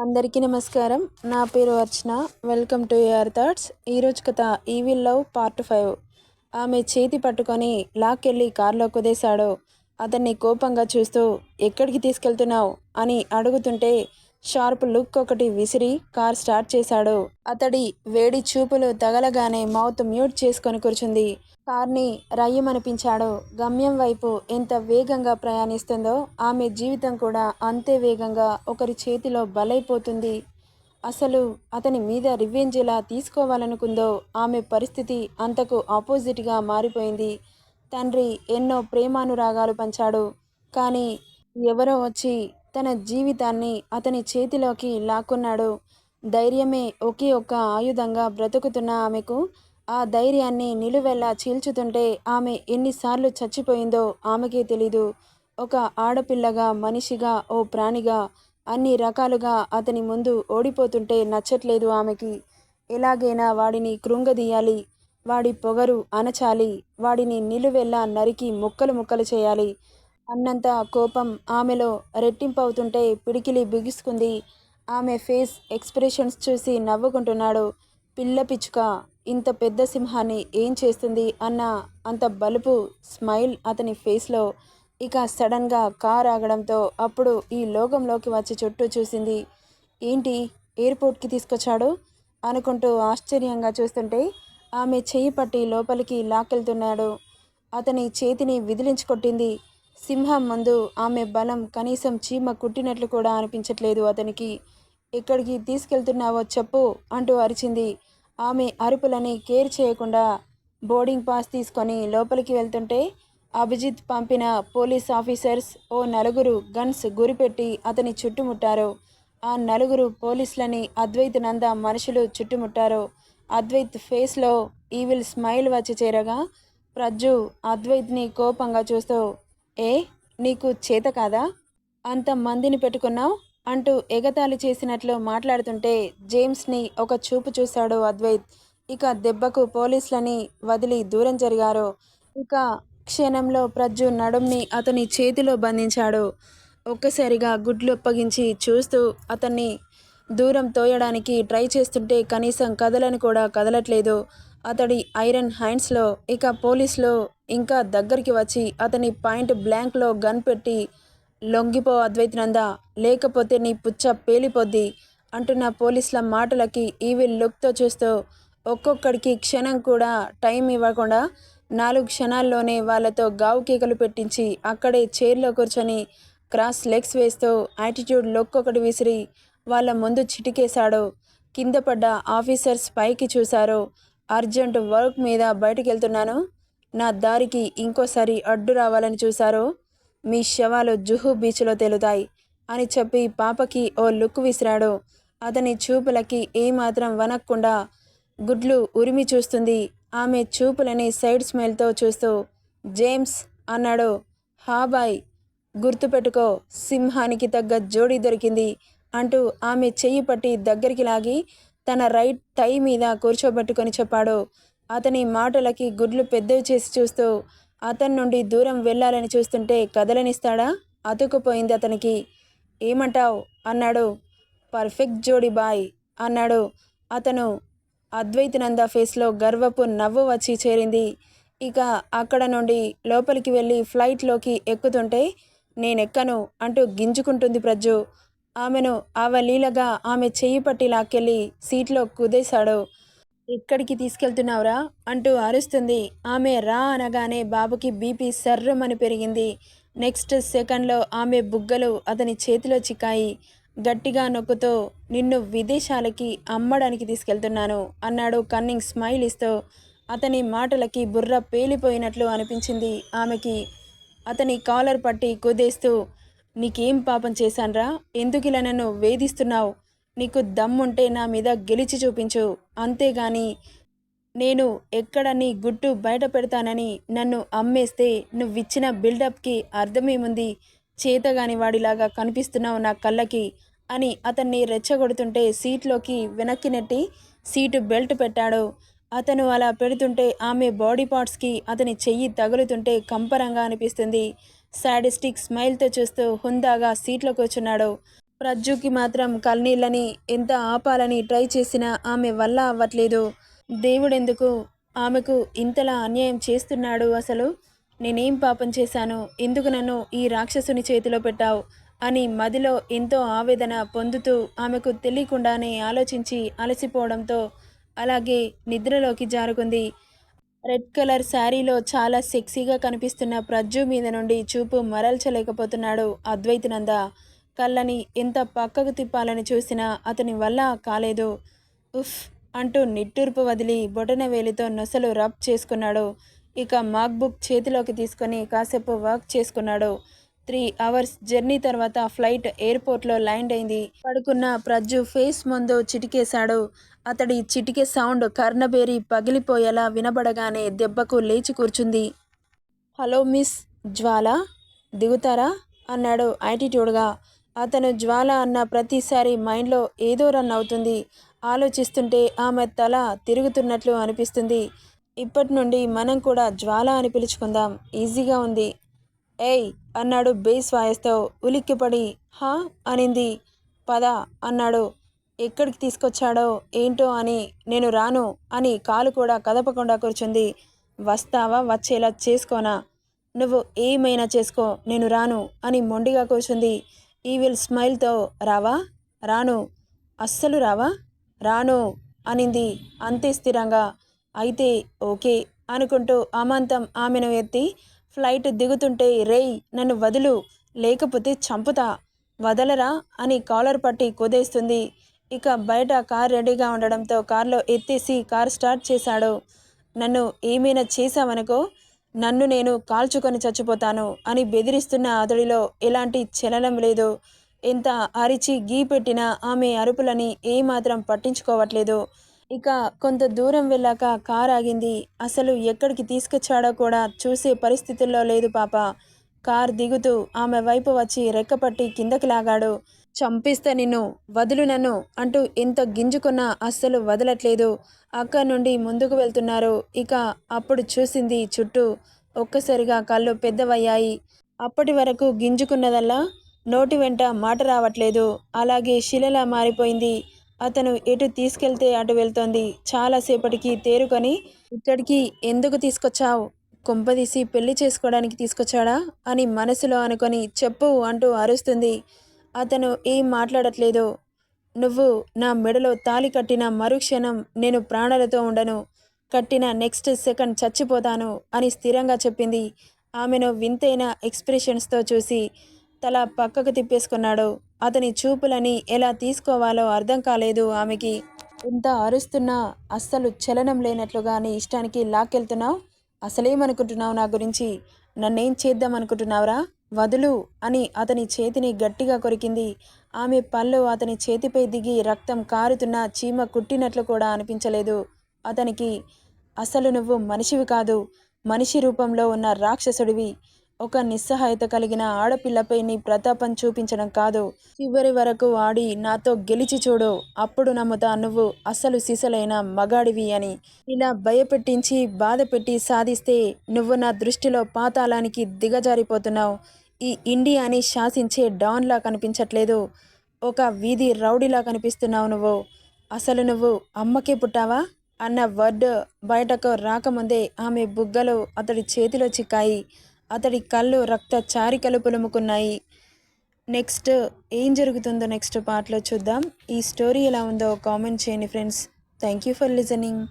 అందరికీ నమస్కారం. నా పేరు Archana. Welcome to your thoughts ఈరోజు కథ ఈవిల్ లవ్ పార్ట్ ఫైవ్ ఆమె చేతి పట్టుకొని లాక్కెళ్ళి కారులో కుదేశాడు. అతన్ని కోపంగా చూస్తూ ఎక్కడికి తీసుకెళ్తున్నావు? అని అడుగుతుంటే షార్ప్ లుక్ ఒకటి విసిరి కార్ స్టార్ట్ చేశాడు. అతడి వేడి చూపులు తగలగానే మౌత్ మ్యూట్ చేసుకొని కూర్చుంది. కార్ని రయ్యమనిపించాడు. గమ్యం వైపు ఎంత వేగంగా ప్రయాణిస్తుందో ఆమె జీవితం కూడా అంతే వేగంగా ఒకరి చేతిలో బలైపోతుంది. అసలు అతని మీద రివెంజ్ ఎలా తీసుకోవాలనుకుందో ఆమె పరిస్థితి అంతకు ఆపోజిట్గా మారిపోయింది. తండ్రి ఎన్నో ప్రేమానురాగాలు పంచాడు. కానీ ఎవరో వచ్చి తన జీవితాన్ని అతని చేతిలోకి లాక్కున్నాడు. ధైర్యమే ఒకే ఒక్క ఆయుధంగా బ్రతుకుతున్న ఆమెకు ఆ ధైర్యాన్ని నిలువెల్లా చీల్చుతుంటే ఆమె ఎన్నిసార్లు చచ్చిపోయిందో ఆమెకే తెలీదు. ఒక ఆడపిల్లగా మనిషిగా ఓ ప్రాణిగా అన్ని రకాలుగా అతని ముందు ఓడిపోతుంటే నచ్చట్లేదు ఆమెకి. ఎలాగైనా వాడిని కృంగదీయాలి వాడి పొగరు అనచాలి వాడిని నిలువెల్లా నరికి ముక్కలు ముక్కలు చేయాలి. అన్నంత కోపం ఆమెలో రెట్టింపవుతుంటే పిడికిలి బిగుసుకుంది. ఆమె ఫేస్ ఎక్స్ప్రెషన్స్ చూసి నవ్వుకుంటున్నాడు. పిల్ల పిచ్చుక ఇంత పెద్ద సింహాన్ని ఏం చేస్తుంది అన్న అంత బలుపు స్మైల్ అతని ఫేస్లో. ఇక సడన్గా కార్ ఆగడంతో అప్పుడు ఈ లోకంలోకి వచ్చి చుట్టూ చూసింది. ఏంటి ఎయిర్పోర్ట్కి తీసుకొచ్చాడు? అనుకుంటూ ఆశ్చర్యంగా చూస్తుంటే ఆమె చెయ్యి పట్టి లోపలికి లాక్కెళ్తున్నాడు. అతని చేతిని విదిలించుకొట్టింది సింహం ముందు ఆమె బలం కనీసం చీమ కుట్టినట్లు కూడా అనిపించట్లేదు అతనికి. ఎక్కడికి తీసుకెళ్తున్నావో చెప్పు అంటూ అరిచింది. ఆమె అరుపులని కేర్ చేయకుండా బోర్డింగ్ పాస్ తీసుకొని లోపలికి వెళ్తుంటే అభిజిత్ పంపిన పోలీస్ ఆఫీసర్స్ ఓ నలుగురు గన్స్ గురిపెట్టి అతని చుట్టుముట్టారు. ఆ నలుగురు పోలీసులని అద్వైత్ నంద మనుషులు చుట్టుముట్టారు. అద్వైత్ ఫేస్లో ఈవిల్ స్మైల్ వచ్చి చేరగా ప్రజ్జు అద్వైత్ని కోపంగా చూస్తూ ఏ నీకు చేత కాదా? అంత మందిని పెట్టుకున్నావు? అంటూ ఎగతాళి చేసినట్లు మాట్లాడుతుంటే జేమ్స్ని ఒక చూపు చూశాడు అద్వైత్. ఇక దెబ్బకు పోలీసులని వదిలి దూరం జరిగారు. ఇక క్షణంలో ప్రజ్జు నడుంని అతని చేతిలో బంధించాడు. ఒక్కసారిగా గుడ్లు అప్పగించి చూస్తూ అతన్ని దూరం తోయడానికి ట్రై చేస్తుంటే కనీసం కదలని కూడా కదలట్లేదు. అతడి ఐరన్ హ్యాండ్స్లో ఇక పోలీసులో ఇంకా దగ్గరికి వచ్చి అతని పాయింట్ బ్లాంక్లో గన్ పెట్టి లొంగిపో అద్వైతనంద లేకపోతే నీ పుచ్చ పేలిపోద్ది అంటున్న పోలీసుల మాటలకి ఈవి లుక్తో చూస్తూ ఒక్కొక్కడికి క్షణం కూడా టైం ఇవ్వకుండా నాలుగు క్షణాల్లోనే వాళ్ళతో గావు కేకలు పెట్టించి అక్కడే చైర్లో కూర్చొని క్రాస్ లెగ్స్ వేస్తూ యాటిట్యూడ్ లొక్కొకటి విసిరి వాళ్ళ ముందు చిటికేశాడు. కింద పడ్డ ఆఫీసర్స్ పైకి చూశారు. అర్జెంట్ వర్క్ మీద బయటికి వెళ్తున్నాను నా దారికి ఇంకోసారి అడ్డు రావాలని చూశారో? మీ శవాలు జుహు బీచ్లో తేలుతాయి అని చెప్పి పాపకి ఓ లుక్ విసిరాడు. అతని చూపులకి ఏమాత్రం వనక్కుండా గుడ్లు ఉరిమి చూస్తుంది. ఆమె చూపులని సైడ్ స్మైల్తో చూస్తూ జేమ్స్ అన్నాడు. హాబాయ్ గుర్తుపెట్టుకో సింహానికి తగ్గ జోడీ దొరికింది అంటూ ఆమె చెయ్యి పట్టి దగ్గరికి లాగి తన రైట్ టై మీద కూర్చోబెట్టుకొని చెప్పాడు. అతని మాటలకి గుడ్లు పెద్దవి చేసి చూస్తూ అతని నుండి దూరం వెళ్ళాలని చూస్తుంటే కదలనిస్తాడా? అతుకుపోయింది అతనికి. ఏమంటావు? అన్నాడు. పర్ఫెక్ట్ జోడి బాయ్ అన్నాడు. అతను అద్వైతనంద ఫేస్లో గర్వపు నవ్వు వచ్చి చేరింది. ఇక అక్కడ నుండి లోపలికి వెళ్ళి ఫ్లైట్లోకి ఎక్కుతుంటే నేనెక్కను అంటూ గింజుకుంటుంది ప్రజ్జు. ఆమెను అవలీలగా ఆమె చెయ్యి పట్టి లాక్కెళ్ళి సీట్లో కుదేశాడు. ఎక్కడికి తీసుకెళ్తున్నావురా? అంటూ అరుస్తుంది. ఆమె రా అనగానే బాబుకి బీపీ సర్రమని పెరిగింది. నెక్స్ట్ సెకండ్లో ఆమె బుగ్గలు అతని చేతిలో చిక్కాయి. గట్టిగా నొక్కుతో నిన్ను విదేశాలకి అమ్మడానికి తీసుకెళ్తున్నాను అన్నాడు కన్నింగ్ స్మైల్ ఇస్తూ. అతని మాటలకి బుర్ర పేలిపోయినట్లు అనిపించింది ఆమెకి. అతని కాలర్ పట్టి కుదేస్తూ నీకేం పాపం చేశాన్రా? ఎందుకిలా నన్ను వేధిస్తున్నావు? నీకు దమ్ముంటే నా మీద గెలిచి చూపించు. అంతేగాని నేను ఎక్కడ నీ గుట్టు బయట పెడతానని నన్ను అమ్మేస్తే నువ్విచ్చిన బిల్డప్కి అర్థమేముంది? చేతగాని వాడిలాగా కనిపిస్తున్నావు నా కళ్ళకి అని అతన్ని రెచ్చగొడుతుంటే సీట్లోకి వెనక్కి నెట్టి సీటు బెల్ట్ పెట్టాడు. అతను అలా పెడుతుంటే ఆమె బాడీ పార్ట్స్కి అతని చెయ్యి తగులుతుంటే కంపరంగా అనిపిస్తుంది. సాడిస్టిక్ స్మైల్తో చూస్తూ హుందాగా సీట్లో కూర్చున్నాడు. ప్రజ్జుకి మాత్రం కన్నీళ్ళని ఎంత ఆపాలని ట్రై చేసినా ఆమె వల్ల అవ్వట్లేదు. దేవుడెందుకు? ఆమెకు ఇంతలా అన్యాయం చేస్తున్నాడు అసలు? నేనేం పాపం చేశాను? ఎందుకు నన్ను ఈ రాక్షసుని చేతిలో పెట్టావు? అని మదిలో ఎంతో ఆవేదన పొందుతూ ఆమెకు తెలియకుండానే ఆలోచించి అలసిపోవడంతో అలాగే నిద్రలోకి జారుకుంది. రెడ్ కలర్ శారీలో చాలా సెక్సీగా కనిపిస్తున్న ప్రజ్జు మీద నుండి చూపు మరల్చలేకపోతున్నాడు అద్వైతనంద కళ్ళని ఎంత పక్కకు తిప్పాలని చూసినా అతని వల్ల కాలేదు. ఉఫ్! అంటూ నిట్టూర్పు వదిలి బొటన వేలితో నొసలు రబ్ చేసుకున్నాడు. ఇక మాక్బుక్ చేతిలోకి తీసుకొని కాసేపు వర్క్ చేసుకున్నాడు. త్రీ అవర్స్ జర్నీ తర్వాత ఫ్లైట్ ఎయిర్పోర్ట్లో ల్యాండ్ అయింది. పడుకున్న ప్రజ్జు ఫేస్ ముందు చిటికేశాడు. అతడి చిటికే సౌండ్ కర్ణబేరి పగిలిపోయేలా వినబడగానే దెబ్బకు లేచి కూర్చుంది. Hello miss! జ్వాల? దిగుతారా? అన్నాడు యాటిట్యూడ్గా. అతను జ్వాల అన్న ప్రతిసారి మైండ్లో ఏదో రన్ అవుతుంది. ఆలోచిస్తుంటే ఆమె తల తిరుగుతున్నట్లు అనిపిస్తుంది. ఇప్పటి నుండి మనం కూడా జ్వాల అని పిలుచుకుందాం. ఈజీగా ఉంది. ఏయ్ అన్నాడు బేస్ వాయిస్తో ఉలిక్కిపడి. హా? అనింది. పద అన్నాడు. ఎక్కడికి తీసుకొచ్చాడో ఏంటో అని నేను రాను అని కాలు కూడా కదపకుండా కూర్చుంది. వస్తావా? వచ్చేలా చేసుకోనా? నువ్వు ఏమైనా చేసుకో నేను రాను అని మొండిగా కూర్చుంది. ఈవిల్ స్మైల్తో రావా రాను అస్సలు రావా రాను అనింది అంతే స్థిరంగా. అయితే ఓకే అనుకుంటూ అమాంతం ఆమెను ఎత్తి ఫ్లైట్ దిగుతుంటే రేయ్ నన్ను వదులు లేకపోతే చంపుతా వదలరా అని కాలర్ పట్టి కుదేస్తుంది. ఇక బయట కార్ రెడీగా ఉండడంతో కార్లో ఎత్తేసి కార్ స్టార్ట్ చేశాడు. నన్ను ఏమైనా చేశావనుకో నన్ను నేను కాల్చుకొని చచ్చిపోతాను అని బెదిరిస్తున్న అతడిలో ఎలాంటి చలనం లేదు. ఎంత అరిచి గీ పెట్టినా ఆమె అరుపులని ఏమాత్రం పట్టించుకోవట్లేదు. ఇక కొంత దూరం వెళ్ళాక కార్ ఆగింది. అసలు ఎక్కడికి తీసుకొచ్చాడో కూడా చూసే పరిస్థితుల్లో లేదు పాప. కార్ దిగుతూ ఆమె వైపు వచ్చి రెక్కపట్టి కిందకి లాగాడు. చంపిస్తా నిన్ను వదులు నన్ను అంటూ ఎంత గింజుకున్నా అస్సలు వదలట్లేదు. అక్కడి నుండి ముందుకు వెళ్తున్నారు. ఇక అప్పుడు చూసింది చుట్టూ ఒక్కసారిగా కళ్ళు పెద్దవయ్యాయి. అప్పటి వరకు గింజుకున్నదల్లా నోటి వెంట మాట రావట్లేదు. అలాగే శిలలా మారిపోయింది. అతను ఎటు తీసుకెళ్తే అటు వెళ్తోంది. చాలాసేపటికి తేరుకొని ఇక్కడికి ఎందుకు తీసుకొచ్చావు? కుంపదీసి పెళ్ళి చేసుకోవడానికి తీసుకొచ్చాడా? అని మనసులో అనుకొని చెప్పు అంటూ అరుస్తుంది. అతను ఏం మాట్లాడట్లేదు. నువ్వు నా మెడలో తాలి కట్టిన మరుక్షణం నేను ప్రాణాలతో ఉండను. కట్టిన నెక్స్ట్ సెకండ్ చచ్చిపోతాను అని స్థిరంగా చెప్పింది. ఆమెను వింతైన ఎక్స్ప్రెషన్స్తో చూసి తల పక్కకు తిప్పేసుకున్నాడు. అతని చూపులని ఎలా తీసుకోవాలో అర్థం కాలేదు ఆమెకి. ఇంత అరుస్తున్నా అస్సలు చలనం లేనట్లుగా నీ ఇష్టానికి లాక్కెళ్తున్నావు? అసలేమనుకుంటున్నావు నా గురించి? నన్నేం చేద్దాం అనుకుంటున్నావురా వదులు అని అతని చేతిని గట్టిగా కొరికింది. ఆమె పళ్ళు అతని చేతిపై దిగి రక్తం కారుతున్న చీమ కుట్టినట్లు కూడా అనిపించలేదు. అతనికి అసలు నువ్వు మనిషివి కాదు. మనిషి రూపంలో ఉన్న రాక్షసుడివి. ఒక నిస్సహాయత కలిగిన ఆడపిల్లపై నీ ప్రతాపం చూపించడం కాదు. చివరి వరకు ఆడి నాతో గెలిచి చూడు. అప్పుడు నమ్ముతా నువ్వు అసలు సిసలైన మగాడివి అని. ఇలా భయపెట్టించి బాధ పెట్టి సాధిస్తే నువ్వు నా దృష్టిలో పాతాళానికి దిగజారిపోతున్నావు. ఈ ఇండియాని శాసించే డాన్లా కనిపించట్లేదు. ఒక వీధి రౌడీలా కనిపిస్తున్నావు నువ్వు. అసలు నువ్వు అమ్మకే పుట్టావా? అన్న వర్డ్ బయటకు రాకముందే ఆమె బుగ్గలు అతడి చేతిలో చిక్కాయి. అతడి కళ్ళు రక్త చారికలు పులుముకున్నాయి నెక్స్ట్ ఏం జరుగుతుందో నెక్స్ట్ పార్ట్లో చూద్దాం. ఈ స్టోరీ ఎలా ఉందో కామెంట్ చేయండి friends. Thank you for listening.